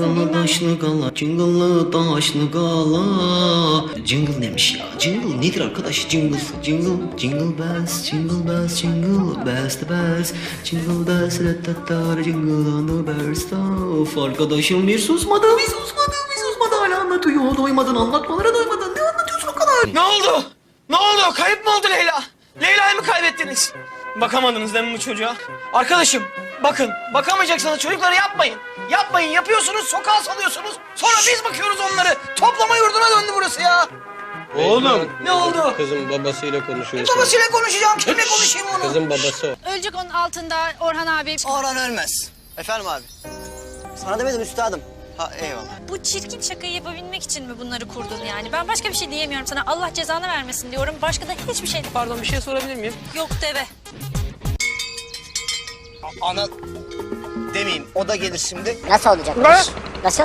Jingle daşlı gala, jingle'lı daşlı gala. Jingle demiş ya. Jingle nedir arkadaş? Jingle, jingle, jingle bells, jingle bells, jingle bells the bells. Jingle bells, ratatata, jingle on the bells. Of arkadaşım bir susmadı, bir susmadı, bir susmadı. Hala anlatıyor. Doymadın anlatmalara doymadın. Ne anlatıyorsun o kadar? Ne oldu? Ne oldu? Kayıp mı oldu Leyla? Leyla'yı mı kaybettiniz? Bakamadınız değil mi bu çocuğa? Arkadaşım bakın bakamayacaksanız çocukları yapmayın. Yapmayın yapıyorsunuz sokağa salıyorsunuz. Sonra biz bakıyoruz onları. Toplama yurduna döndü burası ya. Oğlum. Ne oldu? Kızın babasıyla konuşuyorsun. Babasıyla konuşacağım. Kimle konuşayım onu? Kızın babası o. Ölecek onun altında Orhan abi. Orhan ölmez. Efendim abi. Sana demedim üstadım. Ha eyvallah. Bu çirkin şakayı yapabilmek için mi bunları kurdun yani? Ben başka bir şey diyemiyorum sana. Allah cezanı vermesin diyorum. Başka da hiçbir şey Pardon bir şey sorabilir miyim? yok deve. Ana demeyeyim. O da gelir şimdi. Nasıl olacak iş? Nasıl?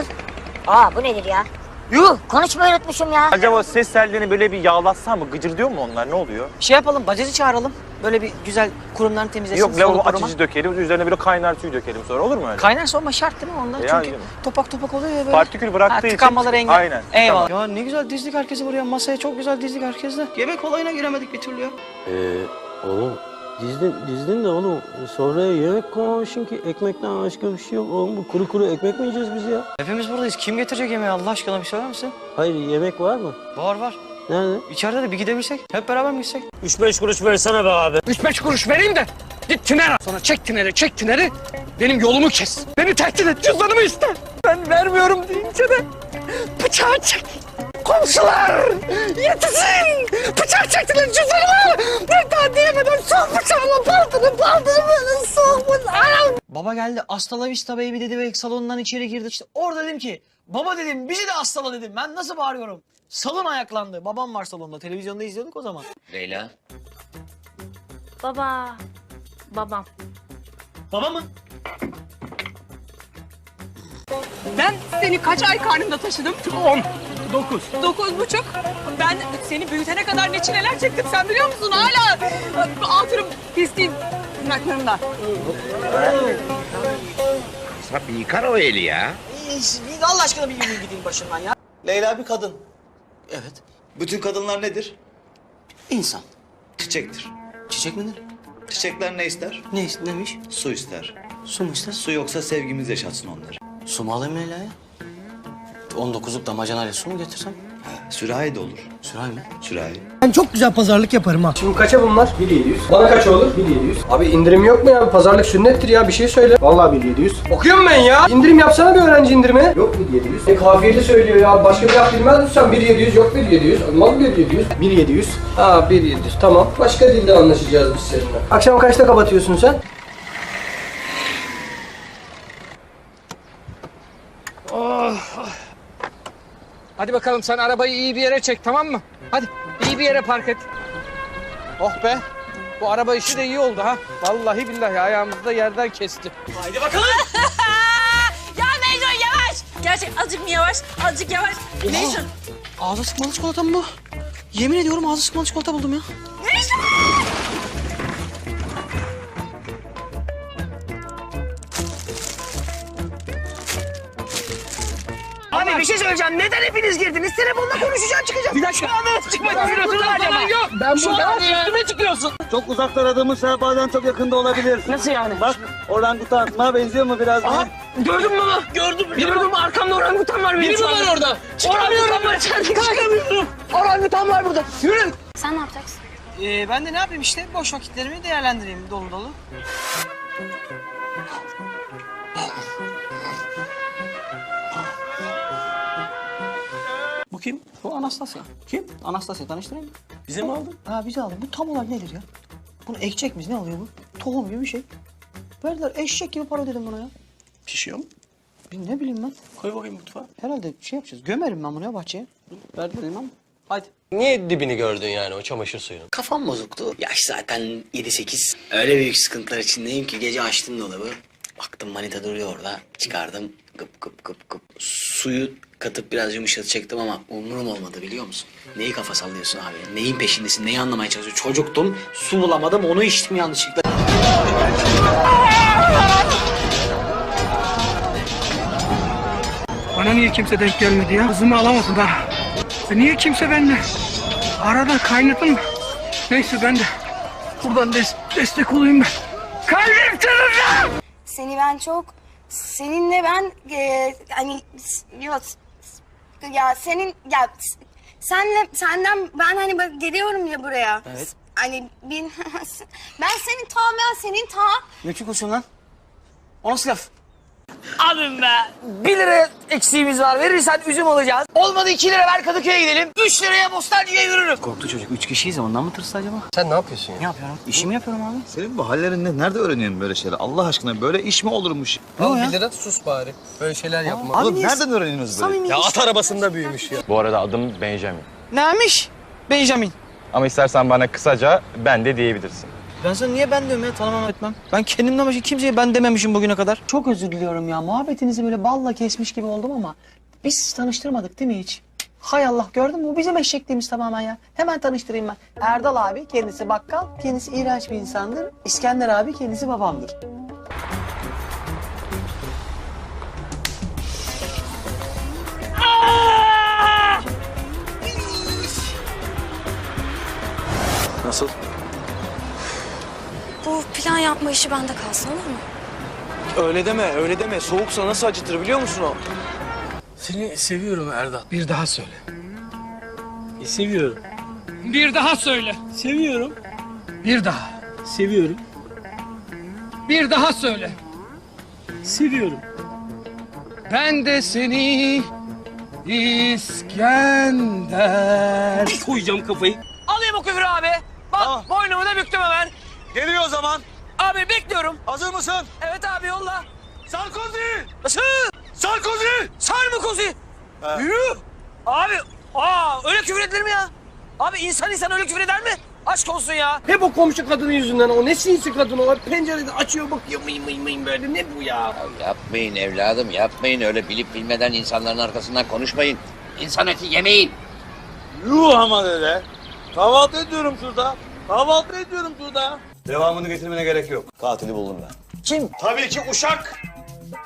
Aa bu nedir ya? Yuh konuşmayı unutmuşum ya. Acaba ses tellerini böyle bir yağlatsa mı? Gıcırdıyor mu onlar? Ne oluyor? Şey yapalım bacacı çağıralım. Böyle bir güzel kurumlarını temizlesin. Yok lavabo açıcı dökelim, üzerine böyle kaynar suyu dökelim sonra olur mu öyle? Kaynar soğuma şart değil mi onlar? Ya, Çünkü topak topak oluyor ya böyle. Partikül bıraktığı ha, için- tıkanmaları engel. Aynen, Eyvallah. Ya ne güzel dizdik herkesi buraya. Masaya çok güzel dizdik herkesle. Yemek olayına giremedik bir türlü ya. Ee, oğlum dizdin, dizdin de oğlum sonra yemek koymamışsın ki ekmekten başka bir şey yok. Oğlum bu kuru kuru ekmek mi yiyeceğiz biz ya? Hepimiz buradayız. Kim getirecek yemeği Allah aşkına bir söyler misin? Hayır yemek var mı? Var var. Nerede? İçeride de bir gidebilsek. Hep beraber mi gitsek? 3-5 kuruş versene be abi. 3-5 kuruş vereyim de git tünere. Sonra çek tüneri, çek tüneri. Benim yolumu kes. Beni tehdit et, cüzdanımı iste. Ben vermiyorum deyince de bıçağı çek. Komşular yetişin. Bıçak çektiler cüzdanımı. Ben daha diyemeden soğuk bıçağla baldırı baldırı böyle soğuk bıçağla. Baba geldi. Hasta la vista baby dedi ve salondan içeri girdi. İşte orada dedim ki baba dedim bizi de hastala dedim. Ben nasıl bağırıyorum? Salon ayaklandı. Babam var salonda. Televizyonda izliyorduk o zaman. Leyla. Baba. Babam. Baba mı? Ben seni kaç ay karnımda taşıdım? 10. 9. 9 buçuk. Ben seni büyütene kadar ne çileler çektim sen biliyor musun? Hala e, altırım pisliğin tırnaklarımda. Yıkar o eli ya. Bir Allah aşkına bir yürüyün gideyim başından ya. Leyla bir kadın. Evet. Bütün kadınlar nedir? İnsan. Çiçektir. Çiçek midir? Çiçekler ne ister? Ne neymiş? Su ister. Su mu ister? Su yoksa sevgimiz yaşatsın onları. Su mu alayım Leyla'ya? 19'luk damacanayla su mu getirsem? Ha, sürahi de olur. Sürahi mi? Sürahi. Ben çok güzel pazarlık yaparım ha. Şimdi kaça bunlar? 1700. Bana kaç olur? 1700. Abi indirim yok mu ya? Pazarlık sünnettir ya bir şey söyle. Vallahi 1700. Okuyorum ben ya. İndirim yapsana bir öğrenci indirimi. Yok 1700. E kafiyeli söylüyor ya. Başka bir laf bilmez misin sen? 1700 yok 1700. Olmaz 1700. 1700. Ha 1700 tamam. Başka dilde anlaşacağız biz seninle. Akşam kaçta kapatıyorsun sen? Hadi bakalım sen arabayı iyi bir yere çek tamam mı? Hadi iyi bir yere park et. Oh be. Bu araba işi de iyi oldu ha. Vallahi billahi ayağımızı da yerden kesti. Haydi bakalım. Ya Mecnun yavaş. Gerçek azıcık mı yavaş? Azıcık yavaş. Mecnun. Ağzı sıkmalı çikolata mı bu? Yemin ediyorum ağzı sıkmalı çikolata buldum ya. Bir şey söyleyeceğim. Neden hepiniz girdiniz? Telefonla konuşacağım çıkacağım. Bir dakika. Şu anda nasıl çıkmak istiyorsun acaba? Yok. Ben burada üstüme çıkıyorsun. Çok uzakta aradığımız sehpadan çok yakında olabilir. Nasıl yani? Bak orangutana benziyor mu biraz? Aha, gördün mü bunu? Gördüm. Gördüm mü? Arkamda orangutan var benim Biri mi var orada? Orangutan var. Çıkamıyorum. Orangutan var burada. Yürü. Sen ne yapacaksın? Ee, ben de ne yapayım işte? Boş vakitlerimi değerlendireyim dolu dolu. Kim? Bu Anastasia. Kim? Anastasia tanıştırayım mı? Bize mi aldın? Ha bize aldın. Bu tam olarak nedir ya? Bunu ekecek miyiz? Ne alıyor bu? Tohum gibi bir şey. Verdiler eşek gibi para dedim buna ya. Pişiyor mu? Bir ne bileyim ben. Koy bakayım mutfağa. Herhalde şey yapacağız. Gömerim ben bunu ya bahçeye. Verdiler imam. Hadi. Niye dibini gördün yani o çamaşır suyunun? Kafam bozuktu. Yaş zaten 7-8. Öyle büyük sıkıntılar içindeyim ki gece açtım dolabı. Baktım manita duruyor orada. Çıkardım. Gıp gıp gıp gıp. Suyu katıp biraz yumuşatacaktım ama umurum olmadı biliyor musun? Neyi kafa sallıyorsun abi? Neyin peşindesin? Neyi anlamaya çalışıyorsun? Çocuktum. Su bulamadım. Onu içtim yanlışlıkla. Bana niye kimse denk gelmedi ya? Kızımı alamadım ha. E niye kimse benimle? Arada kaynatın? Neyse ben de buradan des- destek olayım ben. Kalbim kırıldı! Seni ben çok seninle ben e, hani yok ya senin ya senle senden ben hani bak geliyorum ya buraya. Evet. Hani bin ben senin ta ben senin ta Ne konuşuyorsun lan? O nasıl laf? Abim be. 1 lira eksiğimiz var. Verirsen üzüm alacağız. Olmadı 2 lira ver Kadıköy'e gidelim. 3 liraya Bostancı'ya yürürüm. Korktu çocuk. Üç kişiyiz ondan mı tırstı acaba? Sen ne yapıyorsun ya? Ne yapıyorum? İşimi yapıyorum abi. Senin bu hallerinde nerede öğreniyorsun böyle şeyler? Allah aşkına böyle iş mi olurmuş? Al bir lira sus bari. Böyle şeyler yapma. Oğlum nereden öğreniyorsunuz böyle? Ya at arabasında büyümüş ya. Bu arada adım Benjamin. Neymiş? Benjamin. Ama istersen bana kısaca ben de diyebilirsin. Ben sana niye ben diyorum ya tanımam etmem. Ben kendimden başka kimseye ben dememişim bugüne kadar. Çok özür diliyorum ya. Muhabbetinizi böyle balla kesmiş gibi oldum ama biz tanıştırmadık değil mi hiç? Hay Allah gördün mü? Bu bizim eşekliğimiz tamamen ya. Hemen tanıştırayım ben. Erdal abi kendisi bakkal, kendisi iğrenç bir insandır. İskender abi kendisi babamdır. Yapma işi bende kalsın olur mu? Öyle deme öyle deme. Soğuksa nasıl acıtır biliyor musun o? Seni seviyorum Erdal. Bir daha söyle. seviyorum. Bir daha söyle. Seviyorum. Bir daha. Seviyorum. Bir daha söyle. Seviyorum. Ben de seni İskender. Koyacağım kafayı. Alayım o küfürü abi. Bak boynumu da büktüm hemen. Geliyor o zaman. Abi bekliyorum. Hazır mısın? Evet abi yolla. Sarkozy! Nasıl? Sarkozy! Sar mı kozu? Yürü. Abi aa öyle küfür edilir mi ya? Abi insan insan öyle küfür eder mi? Aşk olsun ya. Hep o komşu kadının yüzünden o ne sinsi kadın o pencerede açıyor bakıyor mıy mıy mıy böyle ne bu ya? Yapmayın evladım yapmayın öyle bilip bilmeden insanların arkasından konuşmayın. İnsan eti yemeyin. Yuh ama öyle. Kahvaltı ediyorum şurada. Kahvaltı ediyorum şurada. Devamını getirmene gerek yok. Katili buldum ben. Kim? Tabii ki uşak.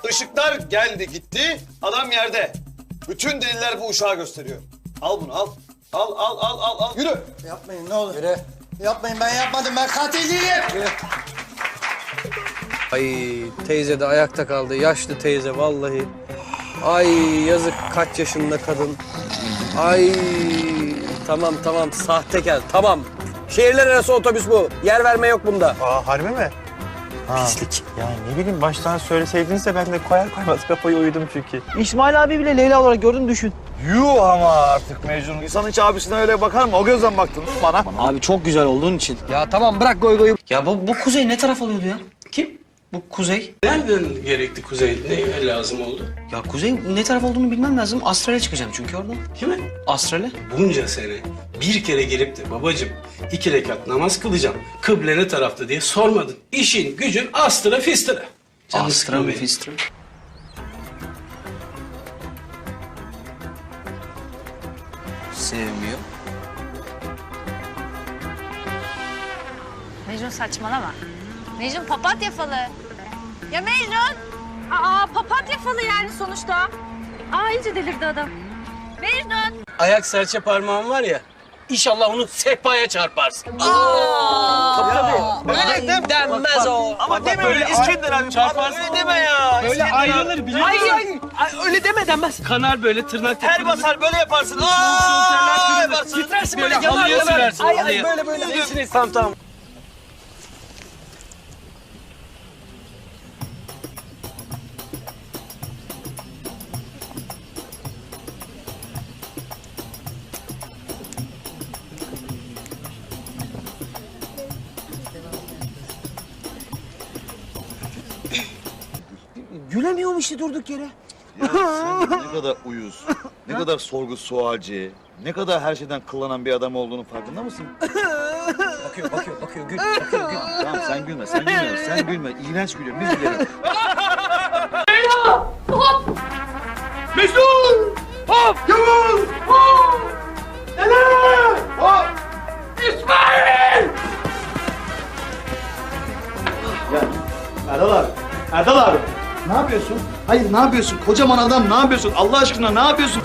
Işıklar geldi gitti. Adam yerde. Bütün deliller bu uşağı gösteriyor. Al bunu al. Al al al al al. Yürü. Yapmayın ne olur. Yürü. Yapmayın ben yapmadım ben katil değilim. Ay teyze de ayakta kaldı yaşlı teyze vallahi. Ay yazık kaç yaşında kadın. Ay tamam tamam sahtekar tamam. Şehirler arası otobüs bu. Yer verme yok bunda. Aa harbi mi? Pislik. Ya ne bileyim baştan söyleseydiniz de ben de koyar koymaz kafayı uyudum çünkü. İsmail abi bile Leyla olarak gördün düşün. Yuh ama artık Mecnun. İnsan hiç abisine öyle bakar mı? O gözden baktın bana. Abi çok güzel olduğun için. Ya tamam bırak goy goyu. Ya bu, bu kuzey ne taraf oluyordu ya? Kim? Bu kuzey. Nereden gerekti Kuzey? Ne lazım oldu? Ya kuzey ne taraf olduğunu bilmem lazım. Astral'e çıkacağım çünkü orada. Kime? Astral'e. Bunca sene bir kere gelip de babacığım iki rekat namaz kılacağım. Kıble ne tarafta diye sormadın. İşin gücün astıra fistıra. Canı Astra sıkma mı benim. Fistra? Sevmiyor. Mecnun saçmalama. Mecnun papatya falı. Ya Mecnun? Aa papatya falı yani sonuçta. Aa iyice delirdi adam. Mecnun. Ayak serçe parmağın var ya. İnşallah onu sehpaya çarparsın. Öyle de denmez o. Ama deme öyle İskender abi. Çarparsın. Öyle deme ya. Böyle ayrılır biliyor musun? Ay ay. ay, Öyle deme denmez. Kanar böyle tırnak Her basar böyle yaparsın. Aa, Aa, yaparsın. Titrersin böyle halıya sürersin. Ay ay böyle böyle. Tamam tamam. Gülemiyorum işte durduk yere. Ya sen ne kadar uyuz, ne kadar sorgu sualci, ne kadar her şeyden kıllanan bir adam olduğunu farkında mısın? Bakıyor bakıyor bakıyor gül bakıyor gül. Tamam sen gülme, sen gülme, sen gülme. İğrenç gülüyor, biz gülelim. Erdal abi. Erdal abi. Ne yapıyorsun? Hayır ne yapıyorsun? Kocaman adam ne yapıyorsun? Allah aşkına ne yapıyorsun?